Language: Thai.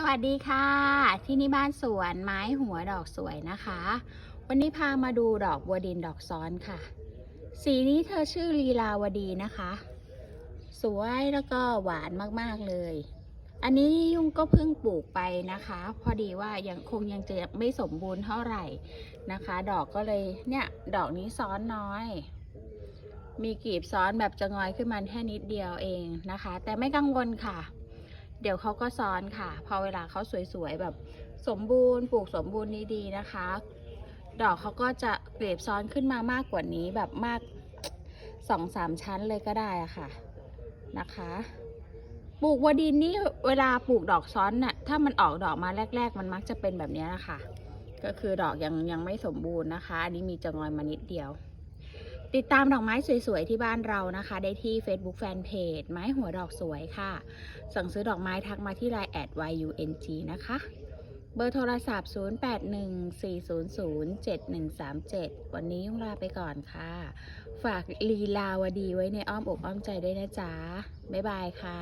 สวัสดีค่ะ ที่นี่บ้านสวนไม้หัวดอกสวยนะคะ วันนี้พามาดูดอกบัวดินดอกซ้อนค่ะ สีนี้เธอชื่อลีลาวดีนะคะ สวยแล้วก็หวานมากๆเลย อันนี้ยุ่งก็เพิ่งปลูกไปนะคะ พอดีว่ายังคงยังจะไม่สมบูรณ์เท่าไหร่นะคะ ดอกก็เลยเนี่ยดอกนี้ซ้อนน้อย มีกลีบซ้อนแบบจะงอยขึ้นมาแค่นิดเดียวเองนะคะ แต่ไม่กังวลค่ะ เดี๋ยวเขาก็ซ้อนค่ะ พอเวลาเขาสวยๆแบบสมบูรณ์ปลูกสมบูรณ์ดีๆนะคะ ดอกเขาก็จะเกลีบซ้อนขึ้นมามากกว่านี้แบบมากสองสามชั้นเลยก็ได้อะค่ะนะคะปลูกวดินนี่เวลาปลูกดอกซ้อนน่ะถ้ามันออกดอกมาแรก ๆ มันมักจะเป็นแบบนี้นะคะก็คือดอกยังยังไม่สมบูรณ์นะคะ อันนี้มีจะงอยมานิดเดียว ติดตามดอกไม้สวยๆ ที่บ้านเรานะคะ ได้ที่ Facebook Fanpage ไม้หัวดอกสวยค่ะ สั่งซื้อดอกไม้ทักมาที่ Line แอด YUNG นะคะ เบอร์โทรศัพท์ 0814007137 วันนี้ยุ่งลาไปก่อนค่ะ ฝากลีลาวดีไว้ในอ้อมอกอ้อมใจด้วยนะจ๊ะ บ๊ายบายค่ะ